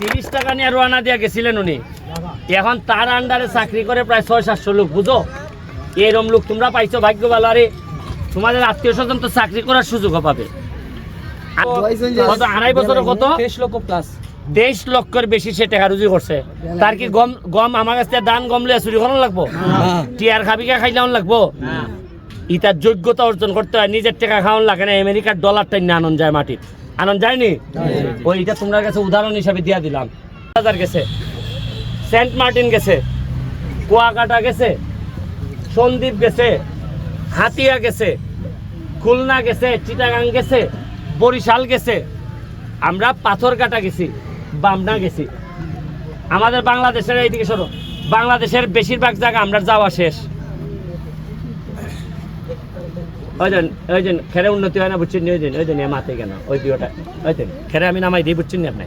তিরিশ টাকা নিয়ে রোয়ানা দিয়ে গেছিলেন উনি। এখন তার আন্ডারে চাকরি করে প্রায় ছয় সাতশো লোক বুঝো? এরম লোক তোমরা পাইছো ভাগ্য ভালো। আরে তোমাদের আত্মীয় স্বজন তো চাকরি করার সুযোগও পাবে। কত আড়াই বছরে কত? তেইশ লক্ষ প্লাস তেইশ লক্ষের বেশি সে টাকা রুজি করছে। তার কি গম গম আমার কাছ থেকে দান গম লিয়ে চুরি করানো লাগবো? টিয়ার খাবিকা খাইলাম লাগবো? ইটার যোগ্যতা অর্জন করতে হয় নিজের টাকা খাওয়ান লাগে না আমেরিকার ডলারটাই না আনন্দ যায় মাটির। আনন্দ যায়নি? ওই এটা তোমার কাছে উদাহরণ হিসাবে দিয়া দিলাম। হাজার গেছে সেন্ট মার্টিন গেছে কুয়াকাটা গেছে সন্দ্বীপ গেছে হাতিয়া গেছে খুলনা গেছে চিটাগাং গেছে বরিশাল গেছে। আমরা পাথর কাটা গেছি বামনা গেছি। আমাদের বাংলাদেশের এইদিকে সরো বাংলাদেশের বেশিরভাগ জায়গা আমরা যাওয়া শেষ। ওই যে ওই যে খেরে উন্নতি হয় না বুঝছেন ওই যে ওই যে মাতে কেন? ওই দিওটা ওই যে খেরে আমি নামাই দিই বুঝছেন না আপনি?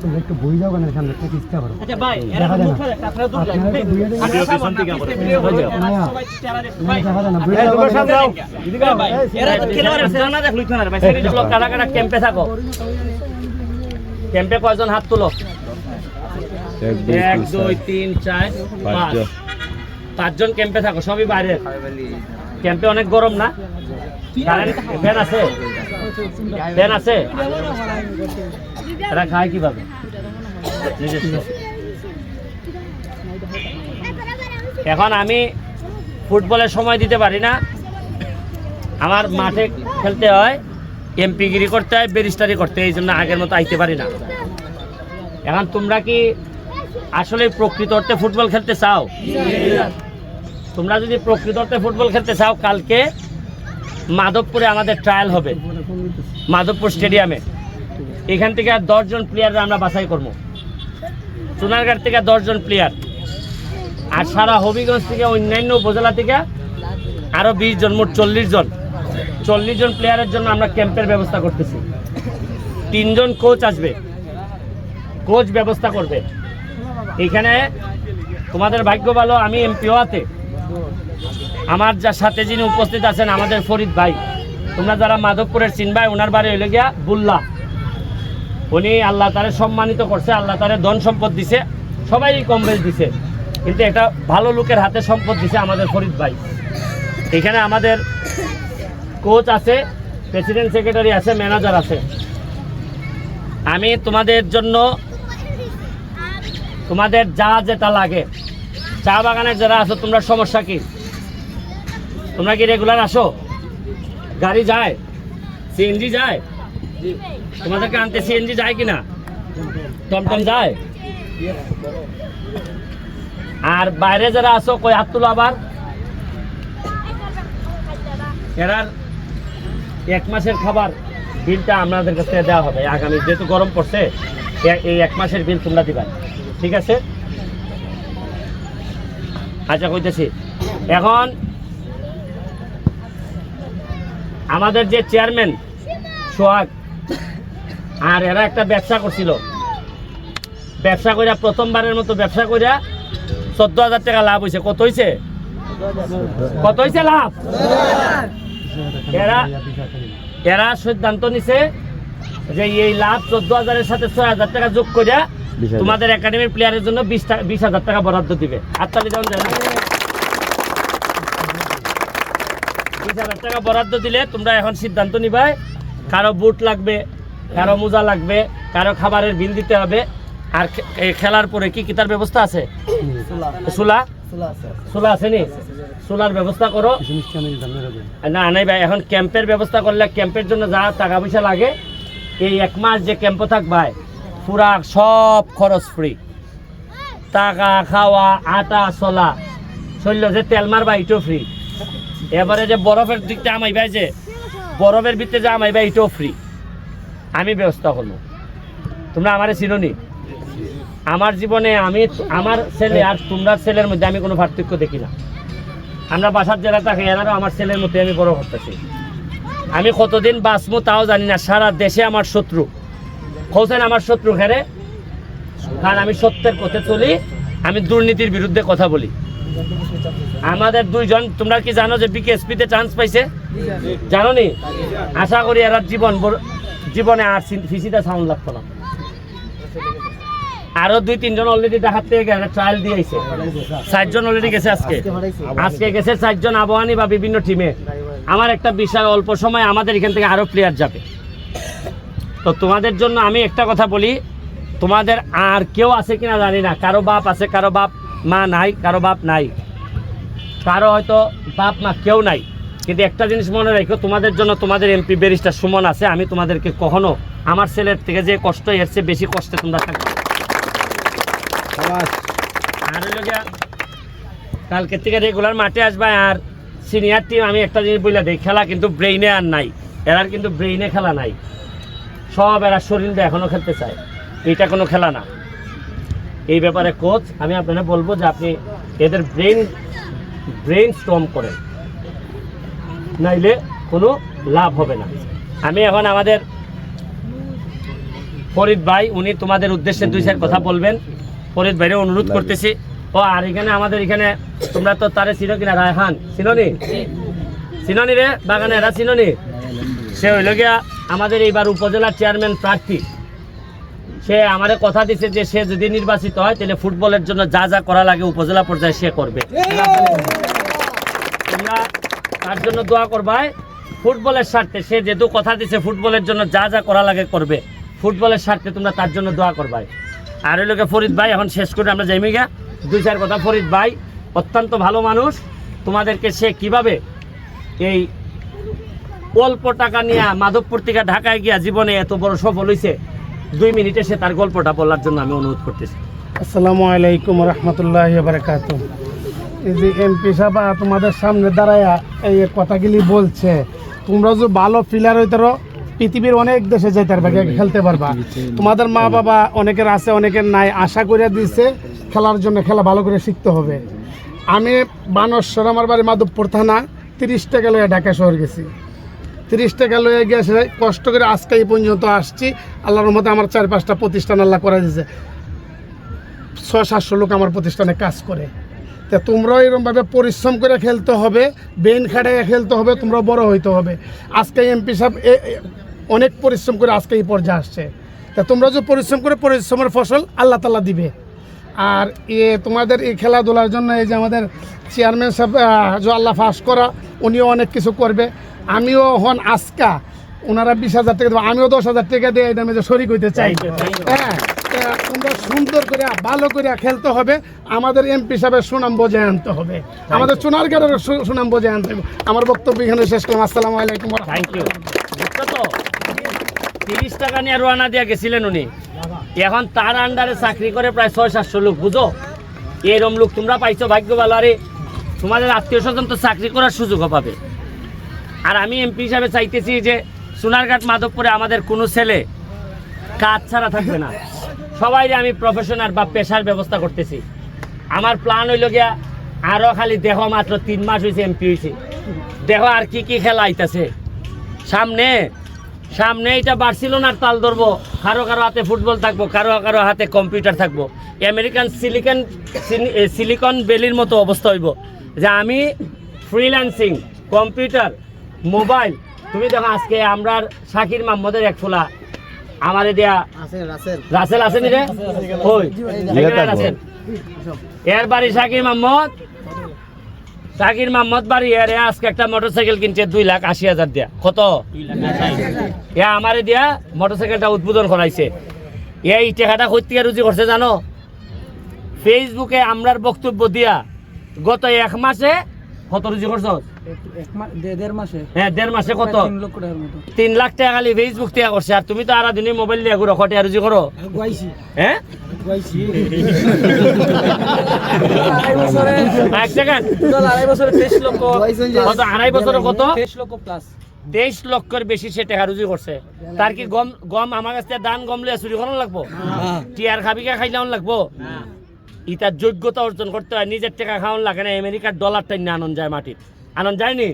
তুমি একটু বই যাও সামনে করো। আচ্ছা ভাই দেখা যায় না। আপনারা তো দুইয়ে দেখেন। আগে পিছন থেকে আমরা ওই যে মায়া, তুমি দেখা যায় না, বই যাও কেন? কারা কারা ক্যাম্পে থাকো। ক্যাম্পে কয়জন হাত তুলো? এক দুই তিন চার পাঁচ পাঁচজন ক্যাম্পে থাকো, সবই বাইরে। ক্যাম্পে অনেক গরম না? ফ্যান আছে? ফ্যান আছে? এরা খায় কীভাবে? এখন আমি ফুটবলে সময় দিতে পারি না। আমার মাঠে খেলতে হয়, এমপিগিরি করতে হয়, ব্যারিস্টারি করতে এই জন্য আগের মতো আইতে পারি না। এখন তোমরা কি আসলে প্রকৃত অর্থে ফুটবল খেলতে চাও? তোমরা যদি প্রকৃত অর্থে ফুটবল খেলতে চাও, কালকে মাধবপুরে আমাদের ট্রায়াল হবে। মাধবপুর স্টেডিয়ামে। এখান থেকে আর দশজন প্লেয়াররা আমরা বাছাই করব। সোনারঘাট থেকে দশজন প্লেয়ার আর সারা হবিগঞ্জ থেকে, অন্যান্য উপজেলা থেকে আরও বিশ জন মোট চল্লিশ জন চল্লিশ জন প্লেয়ারের জন্য আমরা ক্যাম্পের ব্যবস্থা করতেছি। তিনজন কোচ আসবে। কোচ ব্যবস্থা করবে। এখানে তোমাদের ভাগ্য ভালো, আমি এমপি হওয়াতে আমার যার সাথে যিনি উপস্থিত আছেন আমাদের ফরিদ ভাই। তোমরা যারা মাধবপুরের চিনবাই ওনার বাড়ি হইলে গিয়া বুল্লা। উনি আল্লাহ তারে সম্মানিত করছে, আল্লাহ তারে ধন সম্পদ দিছে সবাই কম বেশ দিছে। কিন্তু একটা ভালো লোকের হাতে সম্পদ দিছে আমাদের ফরিদ ভাই। এখানে আমাদের কোচ আছে প্রেসিডেন্ট সেক্রেটারি আছে ম্যানেজার আছে। আমি তোমাদের জন্য তোমাদের যা যেটা লাগে, চা বাগানের যারা আছো, তোমরা সমস্যা কি? তোমরা কি রেগুলার আসো? গাড়ি যায়? সিএনজি যায়? তোমাদেরকে আনতে সিএনজি যায় কিনা? টমটম যায়? আর বাইরে যারা আসো, কই হাত তুলো আবার? এরার এক মাসের খাবার বিলটা আপনাদের কাছ দেওয়া হবে। আগামী যেহেতু গরম পড়ছে এই এক মাসের বিল তোমরা দিবা। ঠিক আছে? আচ্ছা কইতেছি। এখন আমাদের যে চেয়ারম্যান সোহাগ আর এরা একটা ব্যবসা করছিল। ব্যবসা করিয়া প্রথমবারের মতো ব্যবসা করিয়া চোদ্দ হাজার টাকা লাভ হয়েছে কত হয়েছে কত হয়েছে লাভ? এরা এরা সিদ্ধান্ত নিছে যে এই লাভ চোদ্দ হাজারের সাথে ছয় হাজার টাকা যোগ করিয়া তোমাদের একাডেমির প্লেয়ারের জন্য বিশ বিশ হাজার টাকা বরাদ্দ দিবে। হাততালি দেওয়া যায় না? বিশ হাজার টাকা বরাদ্দ দিলে তোমরা এখন সিদ্ধান্ত নিবাই। কারও বুট লাগবে কারও মোজা লাগবে কারও খাবারের বিল দিতে হবে। আর খেলার পরে কি কি তার ব্যবস্থা আছে? সুলা। সুলা? আছে নি? সুলার ব্যবস্থা করো। না নাই ভাই এখন ক্যাম্পের ব্যবস্থা করলে ক্যাম্পের জন্য যা টাকা পয়সা লাগে এই এক মাস যে ক্যাম্প থাকবায় পুরা সব খরচ ফ্রি টাকা খাওয়া আটা চলা শৈল যে তেল মারবা এটাও ফ্রি এবারে যে বরফের দিকটা আমাইবা যে বরফের ভিতরে যে আমাইবা এটাও ফ্রি আমি ব্যবস্থা করব। তোমরা আমারে চিনোনি আমার জীবনে আমি আমার ছেলে আর তোমরা ছেলের মধ্যে আমি কোনো পার্থক্য দেখি না। আমরা বাসার জেলা থাকি, এনারও আমার ছেলের মধ্যে আমি বড় করতেছি। আমি কতদিন বাঁচবো তাও জানি না। সারা দেশে আমার শত্রু। হোসেন আমার শত্রু খেরে কারণ আমি সত্যের পথে চলি, আমি দুর্নীতির বিরুদ্ধে কথা বলি। আমাদের দুইজন, তোমরা কি জানো যে বিকেএসপিতে চান্স পাইছে? জানো নি আশা করি এরা জীবন জীবনে আর ফিসিটা সাউন্ড লাগতো না। আরও দুই, তিনজন অলরেডি ঢাকার থেকে গেছে ট্রায়াল দিয়েছে চারজন অলরেডি গেছে আজকে। আজকে গেছে চারজন আবহানি বা বিভিন্ন টিমে আমার একটা বিষয় অল্প সময় আমাদের এখান থেকে আরও প্লেয়ার যাবে। তো তোমাদের জন্য আমি একটা কথা বলি, তোমাদের আর কেউ আছে কিনা জানি না, কারও বাপ আছে, কারও বাপ মা নাই কারও বাপ নাই। কারও হয়তো বাপ মা কেউ নাই। কিন্তু একটা জিনিস মনে রাখো তোমাদের জন্য তোমাদের এমপি ব্যারিস্টার সুমন আছে আমি তোমাদেরকে কখনো আমার ছেলের থেকে যে কষ্ট এর চেয়ে বেশি কষ্টে তোমরা থাকবে। কালকে থেকে রেগুলার মাঠে আসবে আর সিনিয়র টিম আমি একটা জিনিস বলে দিই খেলা কিন্তু ব্রেইনে আর নাই। এরার কিন্তু ব্রেইনে খেলা নাই। সব এরা শরীর দিয়ে এখনও খেলতে চায়। এটা কোনো খেলা না। এই ব্যাপারে কোচ আমি আপনাকে বলব যে আপনি এদের ব্রেন ব্রেন স্ট্রম করেন। নাইলে কোনো লাভ হবে না। আমি এখন আমাদের ফরিদ ভাই উনি তোমাদের উদ্দেশ্যে দুই চার কথা বলবেন। ফরিদ ভাইরে অনুরোধ করতেছি। ও আর এখানে আমাদের এখানে তোমরা তো তারে চিনো কিনা রায়হান? চিনোনি? চিনোনি রে বাগানে এরা চিনোনি? সে হইল গিয়া আমাদের এইবার উপজেলার চেয়ারম্যান প্রার্থী। সে আমাদের কথা দিছে যে সে যদি নির্বাচিত হয়, তাহলে ফুটবলের জন্য যা যা করা লাগে উপজেলা পর্যায়ে সে করবে। তার জন্য দোয়া করবাই ফুটবলের স্বার্থে সে যেহেতু কথা দিছে, ফুটবলের জন্য যা যা করা লাগে করবে। ফুটবলের স্বার্থে তোমরা তার জন্য দোয়া করবাই আর ওই লোকে ফরিদ ভাই, এখন শেষ করে আমরা যাইমি গা দুই, চার কথা। ফরিদ ভাই, অত্যন্ত ভালো মানুষ। তোমাদেরকে সে কীভাবে এই অল্প টাকা নিয়ে মাধবপুর থেকে ঢাকায় গিয়া জীবনে এত বড় সফল হয়েছে দুই মিনিটে সে তার গল্পটা বলার জন্য আমি অনুরোধ করতেছি। আসসালামু আলাইকুম রহমতুল্লাহ বারকাত। এই যে এমপি সাহেব তোমাদের সামনে দাঁড়ায়া এই কথাগুলি বলছে। তোমরা যে ভালো প্লেয়ার হইতারো পৃথিবীর অনেক দেশে যাইতে পারবা খেলতে পারবা। তোমাদের মা বাবা অনেকের আছে, অনেকের নাই, আশা করে দিছে খেলার জন্য খেলা ভালো করে শিখতে হবে। আমি বানস্বর আমার বাড়ি মাধবপুর থানা তিরিশ টাকা লয়ে ঢাকা শহর গেছি। তিরিশ টাকা লয়ে গেছে কষ্ট করে আজকে এই পর্যন্ত আসছি। আল্লাহর মতো আমার চার পাঁচটা প্রতিষ্ঠান আল্লাহ করে দিয়েছে। ছয়, সাতশো লোক আমার প্রতিষ্ঠানে কাজ করে। তা তোমরাও এরকমভাবে পরিশ্রম করে খেলতে হবে, বেন খাটাইয়া খেলতে হবে তোমরা বড় হইতে হবে। আজকে এমপি সাহেব অনেক পরিশ্রম করে আজকে এই পর্যায়ে আসছে। তা তোমরা যে পরিশ্রম করে পরিশ্রমের ফসল আল্লাহ তাল্লাহ দিবে। আর এ, তোমাদের এই খেলাধুলার জন্য এই যে আমাদের চেয়ারম্যান সাহেব যে আল্লাহ ফাঁস করা, উনিও অনেক কিছু করবে। আমিও হন আজকা ওনারা বিশ হাজার টাকা দেবো আমিও দশ হাজার টাকা দিয়ে এটা যে শরিক হইতে চাই. হ্যাঁ তোমরা সুন্দর করে ভালো করে খেলতে হবে আমাদের এমপি সাহেবের সুনাম বজায় আনতে হবে। আমাদের চুনারগাড়ের সু- সুনাম বজায় আনতে হবে। আমার বক্তব্য এখানে শেষ করলাম আসসালামু আলাইকুম থ্যাংক ইউ। তো? তিরিশ টাকা নিয়ে রোয়ানা দিয়া গেছিলেন উনি। এখন তার আন্ডারে চাকরি করে প্রায় ছয় সাতশো লোক বুঝো? এরম লোক তোমরা পাইছো ভাগ্য ভালো। আরে তোমাদের আত্মীয় স্বজন তো চাকরি করার সুযোগও পাবে। আর আমি এমপি হিসাবে চাইতেছি যে সোনারঘাট মাধবপুরে আমাদের কোনো ছেলে কাজ ছাড়া থাকবে না। সবাই আমি প্রফেশনাল বা পেশার ব্যবস্থা করতেছি। আমার প্ল্যান হইল গিয়া আরও খালি দেহ মাত্র তিন মাস হয়েছে এমপি হয়েছে দেহ আর কি কি খেলা আইতাছে? সামনে সামনে এটা বার্সিলোনার তাল ধরবো, কারও কারও হাতে ফুটবল থাকব, কারও কারও হাতে কম্পিউটার থাকব। আমেরিকান সিলিকন সিলিকন ভ্যালির মতো অবস্থা হইব। যে আমি ফ্রিল্যান্সিং কম্পিউটার মোবাইল। তুমি দেখো আজকে আমরা শাকির মাহমুদের এক ফোলা। আমারে দেয়া রাসেল আছেন রে? ওই রাসেল। এর বাড়ি শাকির মাহমদ শাকির মাহমদ বাড়ি এর এ আজকে একটা মোটরসাইকেল কিনছে দুই লাখ আশি হাজার দিয়া। কত? এ আমারে দিয়া মোটরসাইকেলটা উদ্বোধন করাইছে। এই টাকাটা কই রুজি করছে জানো? ফেসবুকে আমরার বক্তব্য দিয়া গত এক মাসে কত রুজি করছ? দেড় মাসে। হ্যাঁ দেড় মাসে কত? তিন লাখ টাকা খালি ফেসবুক থেকে করছে আর তুমি তো আরা দিনে মোবাইল দিয়ে ঘুরো কটে রুজি করো? হ্যাঁ এক সেকেন্ড আড়াই বছরে তেইশ লক্ষ। কত? আড়াই বছরে কত? তেইশ লক্ষ প্লাস তেইশ লক্ষের বেশি সে টাকা রুজি করছে। তার কি গম গম আমার কাছ থেকে দান গম লিয়ে চুরি করানো লাগবো? টিয়ার খাবিকা খাইলাম লাগবো? ইটার যোগ্যতা অর্জন করতে হয়, নিজের টাকা খাওয়ান লাগে না, আমেরিকার ডলার নিয়ে আনন্দ যায় মাটির। আনন্দ যায়নি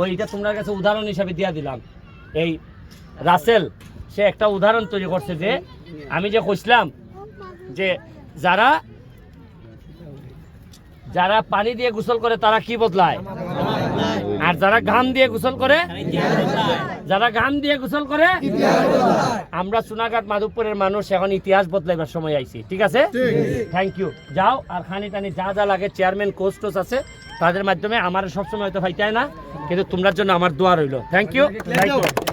ওই এটা তোমার কাছে উদাহরণ হিসাবে দিয়া দিলাম। এই রাসেল, সে একটা উদাহরণ তৈরি করছে যে, আমি যে কইছিলাম যে যারা যারা পানি দিয়ে গোসল করে তারা কি বদলায়? আর যারা গান দিয়ে গোসল করে যারা গান দিয়ে গোসল করে আমরা সোনাঘাট মাধবপুরের মানুষ এখন ইতিহাস বদলাইবার সময় আইছি। ঠিক আছে? থ্যাংক ইউ যাও আর খানি টানি যা যা লাগে চেয়ারম্যান কোচ টোচ আছে তাদের মাধ্যমে আমার সবসময় হয়তো ফাইতে না কিন্তু তোমরা জন্য আমার দোয়া রইল। Thank you thank you